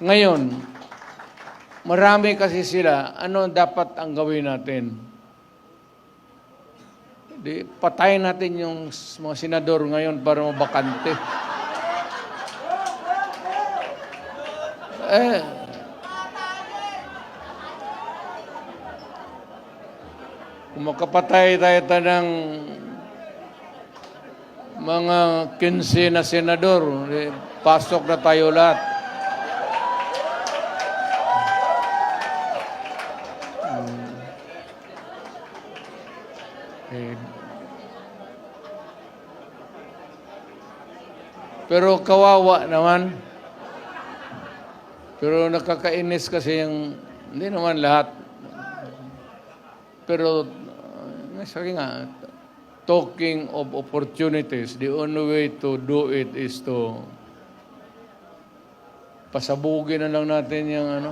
Ngayon, marami kasi sila, ano dapat ang gawin natin? Di, patayin natin yung mga senador ngayon para mabakante. Eh, kung makapatay tayo ta ng mga 15 na senador, eh, pasok na tayo lahat. Eh, pero kawawa naman. Pero nakakainis kasi yung, hindi naman lahat. Pero, uh, sabi nga, talking of opportunities, the only way to do it is to pasabugin na lang natin yung ano.